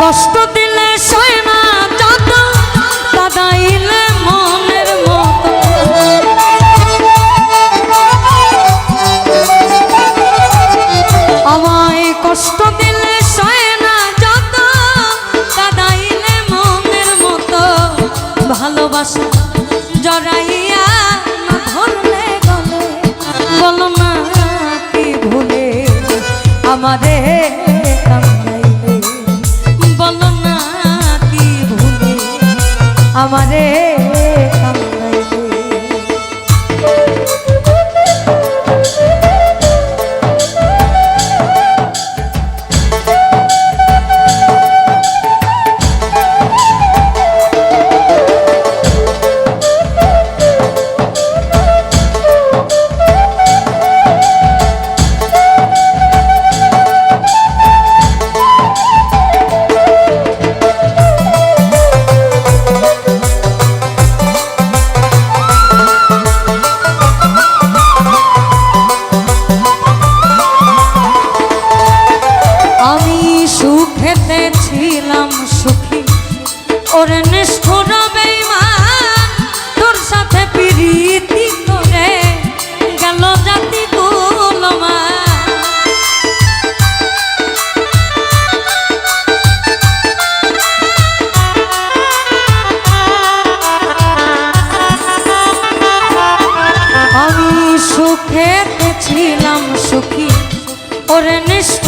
কষ্ট দিলে আমারে করে নিষ্ঠ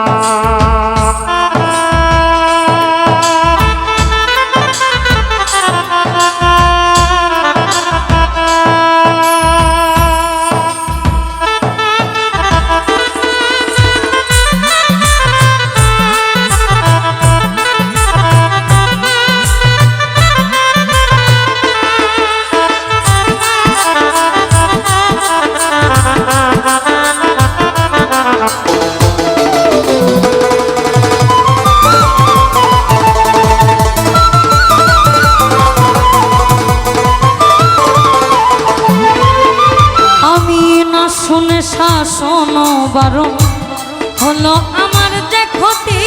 শাসন বারো হলো আমার যে ক্ষতি।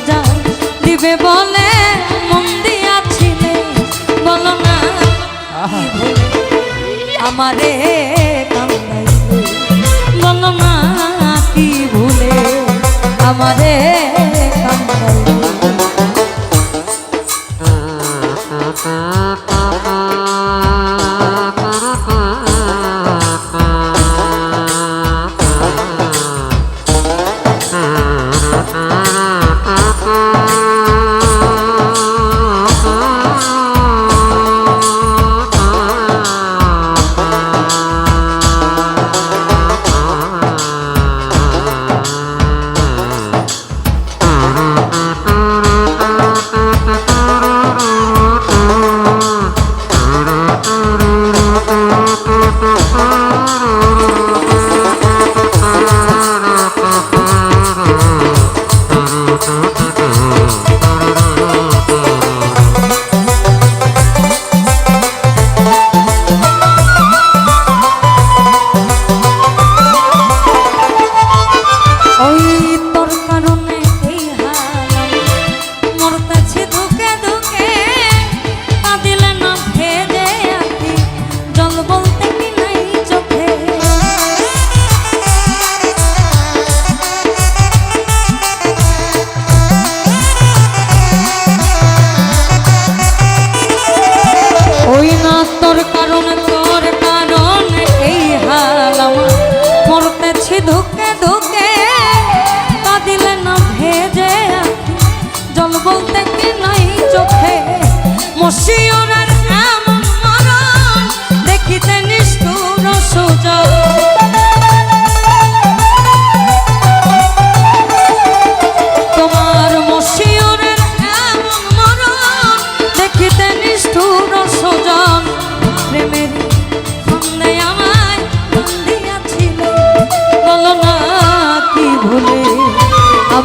সাজা দিবে বলে মন দিয়াছিলে বলো না আমারে বলো না কি ভুলে আমারে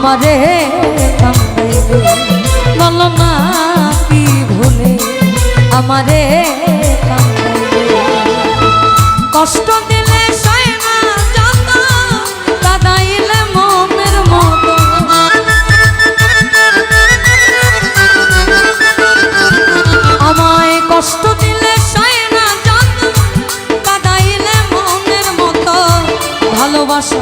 আমারে কান্দাইবে বলো না কি ভুলে আমারে কান্দাইবে কষ্ট দিলে সয় না যত কাদাইলে মনের মতো আমায় কষ্ট দিলে সয় না কাদাইলে মনের মতো। ভালোবাসা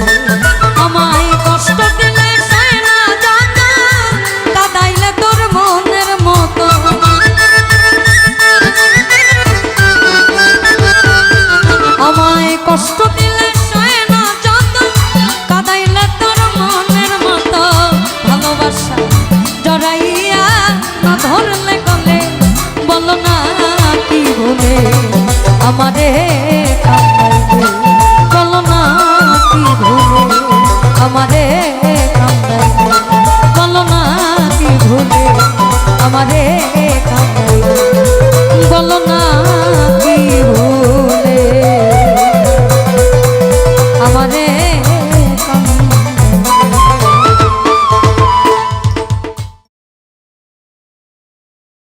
আমারে